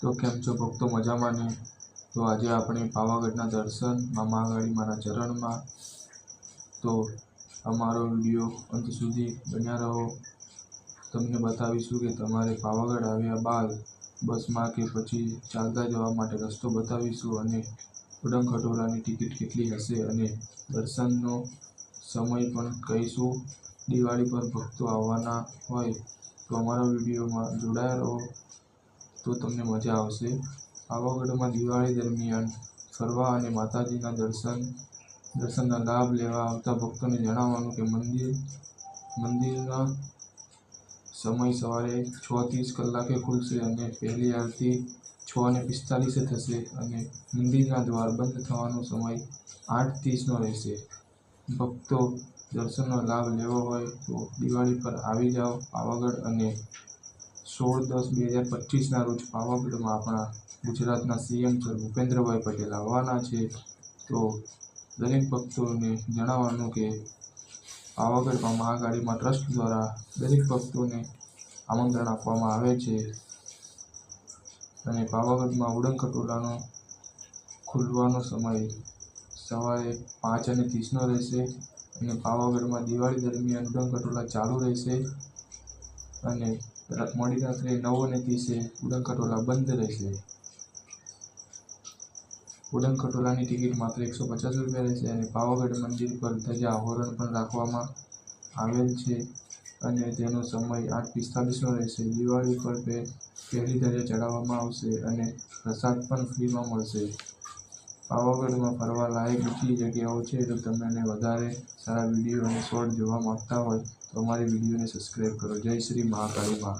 તો કેમ છો? ભક્તો મજામાં ને? તો આજે આપણે પાવાગઢના દર્શન, મા ચરણમાં. તો અમારો વીડિયો અંત સુધી બન્યા રહો. તમને બતાવીશું કે તમારે પાવાગઢ આવ્યા બાદ બસમાં કે પછી ચાલતા જવા માટે રસ્તો બતાવીશું અને ઉડંગ ખટોરાની ટિકિટ કેટલી હશે અને દર્શનનો સમય પણ કહીશું. દિવાળી પર ભક્તો આવવાના હોય તો અમારા વિડીયોમાં જોડાયા રહો. તો તમને મજા આવશે. પાવાગઢમાં દિવાળી દરમિયાન ફરવા અને માતાજીના દર્શન, દર્શનના લાભ લેવા આવતા ભક્તોને જણાવવાનું કે મંદિર, મંદિરના સમય સવારે છ ત્રીસ કલાકે ખુલશે અને પહેલી આરતી છ ને પિસ્તાલીસે થશે અને મંદિરના દ્વાર બંધ થવાનો સમય આઠ ત્રીસનો રહેશે. ભક્તો દર્શનનો લાભ લેવો હોય તો દિવાળી પર આવી જાઓ પાવાગઢ અને સોળ દસ બે હજાર પચીસના રોજ પાવાગઢમાં આપણા ગુજરાતના સીએમ સર ભૂપેન્દ્રભાઈ પટેલ આવવાના છે. તો દરેક ભક્તોને જણાવવાનું કે પાવાગઢમાં મહાકાળીમાં ટ્રસ્ટ દ્વારા દરેક ભક્તોને આમંત્રણ આપવામાં આવે છે. અને પાવાગઢમાં ઉડન ખટોલાનો ખુલવાનો સમય સવારે પાંચ અને ત્રીસનો રહેશે અને પાવાગઢમાં દિવાળી દરમિયાન ઉડનખટોલા ચાલુ રહેશે. અને મોડી રાત્રે નવ અને ત્રીસે ઉડન કટોલા બંધ રહેશે. ઉડન કટોલાની ટિકિટ માત્ર એકસો પચાસ રૂપિયા રહેશે અને પાવાગઢ મંદિર પર ધજા હોરણ પણ રાખવામાં આવેલ છે અને તેનો સમય આઠ પિસ્તાલીસનો રહેશે. દિવાળી પર પહેલી ધજા ચડાવવામાં આવશે અને પ્રસાદ પણ ફ્રીમાં મળશે. પાવાગઢમાં ફરવા લાયક બીજી જગ્યાઓ છે જો તમને વધારે સારા વીડિયો અને શોર્ટ જોવા માંગતા હોય તો અમારી વિડીયોને સબસ્ક્રાઈબ કરો. જય શ્રી મહાકાળી મા.